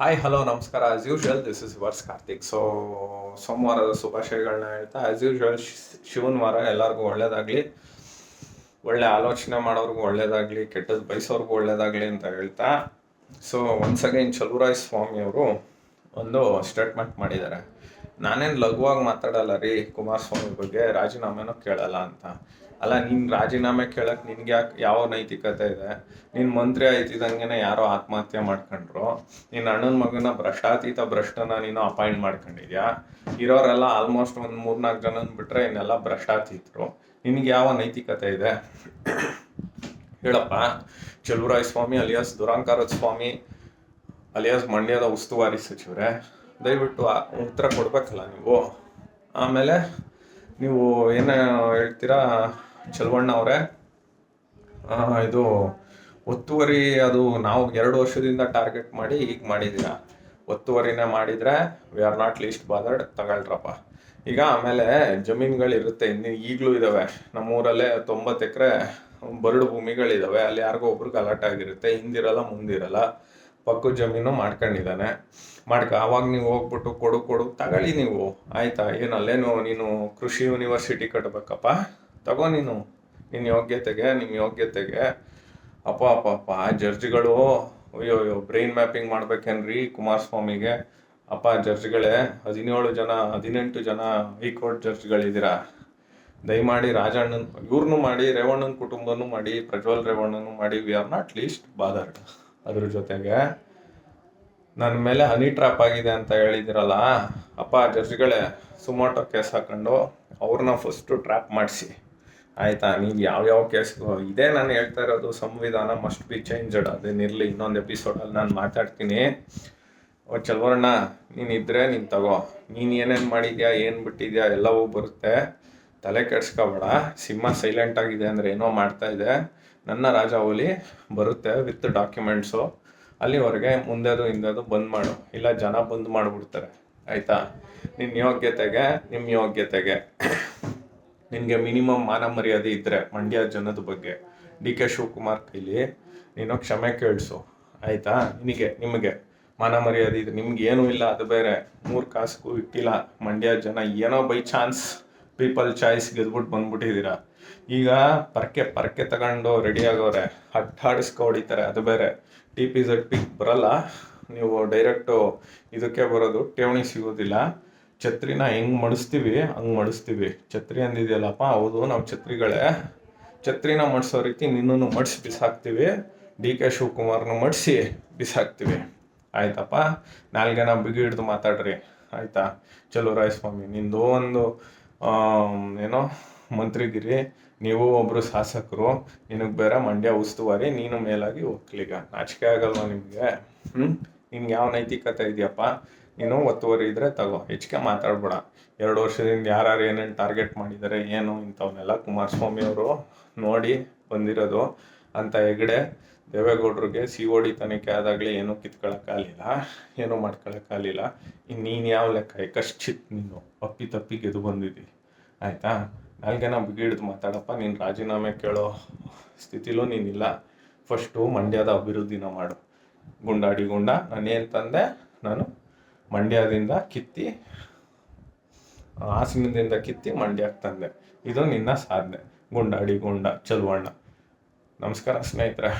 Hi hello ನಮಸ್ಕಾರ. As usual this is yours Karthik so ಸೋಮವಾರದ ಶುಭಾಶಯಗಳನ್ನ ಹೇಳ್ತಾ ಆಸ್ ಯೂಶ್ವಲ್ ಶಿವನ ವಾರ ಎಲ್ಲರಿಗೂ ಒಳ್ಳೇದಾಗಲಿ. ಒಳ್ಳೆ ಆಲೋಚನೆ ಮಾಡೋರ್ಗು ಒಳ್ಳೇದಾಗಲಿ ಕೆಟ್ಟದ್ದು ಬಯಸೋರ್ಗು ಒಳ್ಳೇದಾಗಲಿ ಅಂತ ಹೇಳ್ತಾ. ಸೊ ಒನ್ಸ್ ಅಗೈನ್ ಸ್ವಾಮಿ ಅವರು ಒಂದು ಸ್ಟೇಟ್ಮೆಂಟ್ ಮಾಡಿದ್ದಾರೆ. ನಾನೇನು ಲಘುವಾಗಿ ಮಾತಾಡಲ್ಲ ರೀ, ಕುಮಾರಸ್ವಾಮಿ ಬಗ್ಗೆ ರಾಜೀನಾಮೆನೂ ಕೇಳಲ್ಲ ಅಂತ. ಅಲ್ಲ ನಿನ್ನ ರಾಜೀನಾಮೆ ಕೇಳಕ್ಕೆ ನಿನ್ಗೆ ಯಾಕೆ ಯಾವ ನೈತಿಕತೆ ಇದೆ? ನಿನ್ನ ಮಂತ್ರಿ ಆಯ್ತಿದ್ದಂಗೆ ಯಾರೋ ಆತ್ಮಹತ್ಯೆ ಮಾಡ್ಕೊಂಡ್ರು. ನಿನ್ನ ಅಣ್ಣನ ಮಗನ ಭ್ರಷ್ಟಾತೀತ ಭ್ರಷ್ಟನ ನೀನು ಅಪಾಯಿಂಟ್ ಮಾಡ್ಕೊಂಡಿದ್ಯಾ? ಇರೋರೆಲ್ಲ ಆಲ್ಮೋಸ್ಟ್ ಒಂದು ಮೂರ್ನಾಲ್ಕು ಜನ ಬಿಟ್ಟರೆ ಇನ್ನೆಲ್ಲ ಭ್ರಷ್ಟಾತೀತರು. ನಿನಗೆ ಯಾವ ನೈತಿಕತೆ ಇದೆ? ಹೇಳಪ್ಪ. ಚಲುವರಾಯ ಸ್ವಾಮಿ ಅಲಿಯಾಸ್ ದುರಾಂಕಾರದ ಸ್ವಾಮಿ ಅಲಿಯಾಸ್ ಮಂಡ್ಯದ ಉಸ್ತುವಾರಿ ಸಚಿವರೇ, ದಯವಿಟ್ಟು ಉತ್ತರ ಕೊಡಬೇಕಲ್ಲ ನೀವು? ಆಮೇಲೆ ನೀವು ಏನು ಹೇಳ್ತೀರಾ ಚಲವಣ್ಣ ಅವರೇ? ಇದು ಒತ್ತುವರಿ ಅದು ನಾವು ಎರಡು ವರ್ಷದಿಂದ ಟಾರ್ಗೆಟ್ ಮಾಡಿ ಈಗ ಮಾಡಿದ್ದೀರಾ ಒತ್ತುವರಿನೇ ಮಾಡಿದರೆ we are not least bothered ತಗೊಳ್ರಪ್ಪ. ಈಗ ಆಮೇಲೆ ಜಮೀನುಗಳಿರುತ್ತೆ, ಇನ್ನು ಈಗಲೂ ಇದ್ದಾವೆ ನಮ್ಮೂರಲ್ಲೇ ತೊಂಬತ್ತು ಎಕರೆ ಬರಡು ಭೂಮಿಗಳಿದ್ದಾವೆ ಅಲ್ಲಿ ಯಾರಿಗೋ ಒಬ್ರಿಗೆ ಗಲಾಟೆ ಆಗಿರುತ್ತೆ, ಹಿಂದಿರಲ್ಲ, ಮುಂದಿರಲ್ಲ. ಪಕ್ಕದ ಜಮೀನು ಮಾಡ್ಕೊಂಡಿದ್ದಾನೆ. ಮಾಡ್ಕ ಅವಾಗ ನೀವು ಹೋಗ್ಬಿಟ್ಟು ಕೊಡು ಕೊಡು, ತಗೊಳ್ಳಿ ನೀವು. ಆಯ್ತಾ? ಏನು ನೀನು ಕೃಷಿ ಯೂನಿವರ್ಸಿಟಿ ಕಟ್ಬೇಕಪ್ಪ? ತಗೋ ನೀನು. ನಿನ್ನ ಯೋಗ್ಯತೆಗೆ ನಿಮ್ಮ ಯೋಗ್ಯತೆಗೆ. ಅಪ್ಪ ಅಪ್ಪ ಅಪ್ಪ ಜಡ್ಜ್ಗಳು, ಅಯ್ಯೋ ಅಯ್ಯೋ ಬ್ರೈನ್ ಮ್ಯಾಪಿಂಗ್ ಮಾಡ್ಬೇಕೇನ್ರಿ ಕುಮಾರಸ್ವಾಮಿಗೆ? ಅಪ್ಪ, ಜಡ್ಜ್ಗಳೇ, ಹದಿನೇಳು ಜನ, ಹದಿನೆಂಟು ಜನ ಹೈಕೋರ್ಟ್ ಜಡ್ಜ್ಗಳಿದ್ದೀರಾ? ದಯಮಾಡಿ ರಾಜಣ್ಣನ್ ಇವ್ರನ್ನೂ ಮಾಡಿ, ರೇವಣ್ಣನ ಕುಟುಂಬನೂ ಮಾಡಿ, ಪ್ರಜ್ವಲ್ ರೇವಣ್ಣನೂ ಮಾಡಿ we are not least bothered. ಅದ್ರ ಜೊತೆಗೆ ನನ್ನ ಮೇಲೆ ಹನಿ ಟ್ರಾಪ್ ಆಗಿದೆ ಅಂತ ಹೇಳಿದಿರಲ್ಲ, ಅಪ್ಪ ಜಡ್ಜ್ಗಳೇ ಸುಮೋಟೋ ಕೇಸ್ ಹಾಕೊಂಡು ಅವ್ರನ್ನ ಫಸ್ಟು ಟ್ರ್ಯಾಪ್ ಮಾಡಿಸಿ. ಆಯಿತಾ? ನೀವು ಯಾವ್ಯಾವ ಕೇಸ್ ಇದೇ ನಾನು ಹೇಳ್ತಾ ಇರೋದು ಸಂವಿಧಾನ ಮಸ್ಟ್ ಬಿ ಚೇಂಜಡ್ ಅದೇನಿರಲಿ ಇನ್ನೊಂದು ಎಪಿಸೋಡಲ್ಲಿ ನಾನು ಮಾತಾಡ್ತೀನಿ. ಓ ಚಲವರಣ್ಣ ನೀನು ಇದ್ದರೆ ನೀನು ತಗೋ. ನೀನು ಏನೇನು ಮಾಡಿದ್ಯಾ, ಏನು ಬಿಟ್ಟಿದ್ಯಾ, ಎಲ್ಲವೂ ಬರುತ್ತೆ. ತಲೆ ಕೆಡ್ಸ್ಕೊಬೇಡ. ಸಿಂಹ ಸೈಲೆಂಟ್ ಆಗಿದೆ ಅಂದರೆ ಏನೋ ಮಾಡ್ತಾ ಇದೆ. ನನ್ನ ರಾಜಾವಲಿ ಬರುತ್ತೆ ವಿತ್ ಡಾಕ್ಯುಮೆಂಟ್ಸು. ಅಲ್ಲಿವರೆಗೆ ಮುಂದೆದು ಹಿಂದೆದು ಬಂದ್ ಮಾಡು. ಇಲ್ಲ ಜನ ಬಂದ್ ಮಾಡಿಬಿಡ್ತಾರೆ. ಆಯಿತಾ? ನಿನ್ನ ಯೋಗ್ಯತೆಗೆ ನಿಮ್ಮ ಯೋಗ್ಯತೆಗೆ. ನಿನಗೆ ಮಿನಿಮಮ್ ಮಾನ ಮರ್ಯಾದೆ ಇದ್ದರೆ ಮಂಡ್ಯ ಜನದ ಬಗ್ಗೆ. ಡಿ ಕೆ ಶಿವಕುಮಾರ್ ಕೈಲಿ ನೀನು ಕ್ಷಮೆ ಕೇಳಿಸು. ಆಯಿತಾ? ನಿನಗೆ ನಿಮಗೆ ಮಾನ ಮರ್ಯಾದೆ ಇದ್ರೆ ನಿಮ್ಗೆ ಏನೂ ಇಲ್ಲ, ಅದು ಬೇರೆ. ಮೂರು ಕಾಸಿಗೂ ಇಟ್ಟಿಲ್ಲ. ಮಂಡ್ಯ ಜನ ಏನೋ ಬೈ ಚಾನ್ಸ್ ಪೀಪಲ್ ಚಾಯ್ಸ್ ಗೆದ್ಬಿಟ್ಟು ಬಂದ್ಬಿಟ್ಟಿದ್ದೀರಾ? ಈಗ ಪರ್ಕೆ ಪರ್ಕೆ ತಗೊಂಡು ರೆಡಿ ಆಗೋರೆ. ಹಟ್ಟಾಡಿಸ್ಕೊ ಹೊಡಿತಾರೆ. ಅದು ಬೇರೆ. ಟಿ ಪಿ ಝಡ್ ಪಿ ಬರಲ್ಲ. ನೀವು ಡೈರೆಕ್ಟು ಇದಕ್ಕೆ ಬರೋದು. ಠೇವಣಿ ಸಿಗೋದಿಲ್ಲ. ಛತ್ರಿನ ಹೆಂಗೆ ಮಡಿಸ್ತೀವಿ, ಹಂಗೆ ಮಡಿಸ್ತೀವಿ. ಛತ್ರಿ ಅಂದಿದೆಯಲ್ಲಪ್ಪ, ಹೌದು, ನಾವು ಛತ್ರಿಗಳೇ. ಛತ್ರಿನ ಮಡಿಸೋ ರೀತಿ ನಿನ್ನೂ ಮಡಿಸಿ ಬಿಸಾಕ್ತೀವಿ. D K ಶಿವಕುಮಾರ್ನ ಮಡಿಸಿ ಬಿಸಾಕ್ತೀವಿ. ಆಯ್ತಪ್ಪ? ನಾಲ್ಗೆನ ಬಿಗಿ ಹಿಡ್ದು ಮಾತಾಡ್ರಿ. ಆಯ್ತಾ? ಚಲೋ ರಾಯಸ್ವಾಮಿ, ನಿಂದು ಒಂದು ಏನೋ ಮಂತ್ರಿಗಿರಿ, ನೀವು ಒಬ್ಬರು ಶಾಸಕರು, ನಿನಗೆ ಬೇರೆ ಮಂಡ್ಯ ಉಸ್ತುವಾರಿ, ನೀನು ಮೇಲಾಗಿ ಒಕ್ಕಲಿಗ. ನಾಚಿಕೆ ಆಗಲ್ವ ನಿಮಗೆ? ಹ್ಞೂ ನಿಮ್ಗೆ ಯಾವ ನೈತಿಕತೆ ಇದೆಯಪ್ಪ? ನೀನು ಒತ್ತುವರಿ ಇದ್ರೆ ತಗೋ. ಹೆಚ್ಚಿಗೆ ಮಾತಾಡ್ಬೇಡ. ಎರಡು ವರ್ಷದಿಂದ ಯಾರ್ಯಾರು ಏನೇನು ಟಾರ್ಗೆಟ್ ಮಾಡಿದ್ದಾರೆ ಏನು ಇಂಥವನ್ನೆಲ್ಲ ಕುಮಾರಸ್ವಾಮಿ ಅವರು ನೋಡಿ ಬಂದಿರೋದು. ಅಂತ ಹೆಗಡೆ ದೇವೇಗೌಡರಿಗೆ ಸಿ ಓ ಡಿ ತನಿಖೆ ಆದಾಗಲೇ ಏನೂ ಕಿತ್ಕೊಳ್ಳೋಕ್ಕಾಗಲಿಲ್ಲ ಏನೂ ಮಾಡ್ಕೊಳಕ್ಕಾಗಲಿಲ್ಲ. ಇನ್ನು ನೀನು ಯಾವ ಲೆಕ್ಕ? ಕಶ್ಚಿತ್ ನೀನು ಅಪ್ಪಿ ತಪ್ಪಿ ಗೆದ್ದು ಬಂದಿದ್ದಿ. ಆಯಿತಾ? ನಾಲ್ಗೆನ ಬಿಗಿಡ್ದು ಮಾತಾಡಪ್ಪ, ನೀನು ರಾಜೀನಾಮೆ ಕೇಳೋ ಸ್ಥಿತಿಲೂ ನೀನಿಲ್ಲ ಫಸ್ಟು ಮಂಡ್ಯದ ಅಭಿವೃದ್ಧಿನ ಮಾಡು. ಗುಂಡಾಡಿ ಗುಂಡ, ನಾನೇನು ತಂದೆ? ನಾನು ಮಂಡ್ಯದಿಂದ ಕಿತ್ತಿ, ಹಾಸನದಿಂದ ಕಿತ್ತಿ ಮಂಡ್ಯಕ್ಕೆ ತಂದೆ. ಇದು ನಿನ್ನ ಸಾಧನೆ. ಗುಂಡಾಡಿ ಗುಂಡ, ಚಲುವಣ್ಣ. ನಮಸ್ಕಾರ ಸ್ನೇಹಿತರೆ.